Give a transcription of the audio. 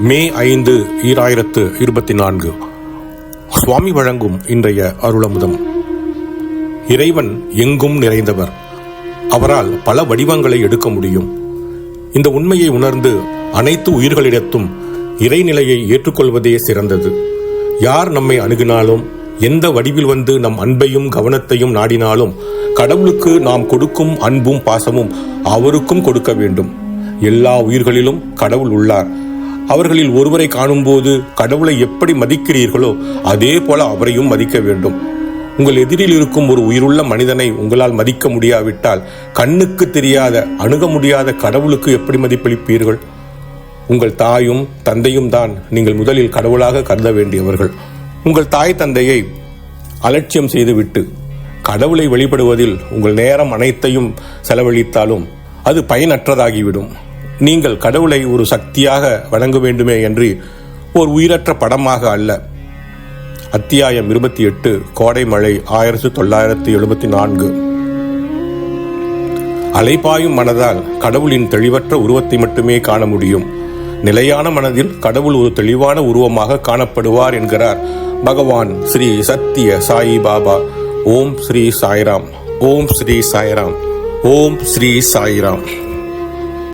மே ஐந்து ஈராயிரத்து இருபத்தி நான்கு சுவாமி வழங்கும் இன்றைய அருளமுதம். இறைவன் எங்கும் நிறைந்தவர். அவரால் பல வடிவங்களை எடுக்க முடியும். இந்த உண்மையை உணர்ந்து அனைத்து உயிர்களிடத்தும் இறைநிலையை ஏற்றுக்கொள்வதே சிறந்தது. யார் நம்மை அணுகினாலும் எந்த வடிவில் வந்து நம் அன்பையும் கவனத்தையும் நாடினாலும் கடவுளுக்கு நாம் கொடுக்கும் அன்பும் பாசமும் அவருக்கும் கொடுக்க வேண்டும். எல்லா உயிர்களிலும் கடவுள் உள்ளார். அவர்களில் ஒருவரை காணும்போது கடவுளை எப்படி மதிக்கிறீர்களோ அதே போல அவரையும் மதிக்க வேண்டும். உங்கள் எதிரில் இருக்கும் ஒரு உயிருள்ள மனிதனை உங்களால் மதிக்க முடியாவிட்டால் கண்ணுக்கு தெரியாத அணுக முடியாத கடவுளுக்கு எப்படி மதிப்பளிப்பீர்கள்? உங்கள் தாயும் தந்தையும் தான் நீங்கள் முதலில் கடவுளாக கருத வேண்டியவர்கள். உங்கள் தாய் தந்தையை அலட்சியம் செய்துவிட்டு கடவுளை வழிபடுவதில் உங்கள் நேரம் அனைத்தையும் செலவழித்தாலும் அது பயனற்றதாகிவிடும். நீங்கள் கடவுளை ஒரு சக்தியாக வணங்க வேண்டுமே என்று ஒரு உயிரற்ற படமாக அல்ல. அத்தியாயம் இருபத்தி எட்டு கோடை மழை ஆயிரத்தி தொள்ளாயிரத்தி எழுபத்தி நான்கு. அலைபாயும் மனதால் கடவுளின் தெளிவற்ற உருவத்தை மட்டுமே காண முடியும். நிலையான மனதில் கடவுள் ஒரு தெளிவான உருவமாக காணப்படுவார் என்கிறார் பகவான் ஸ்ரீ சத்திய சாயி பாபா. ஓம் ஸ்ரீ சாய்ராம். ஓம் ஸ்ரீ சாய்ராம். ஓம் ஸ்ரீ சாய்ராம்.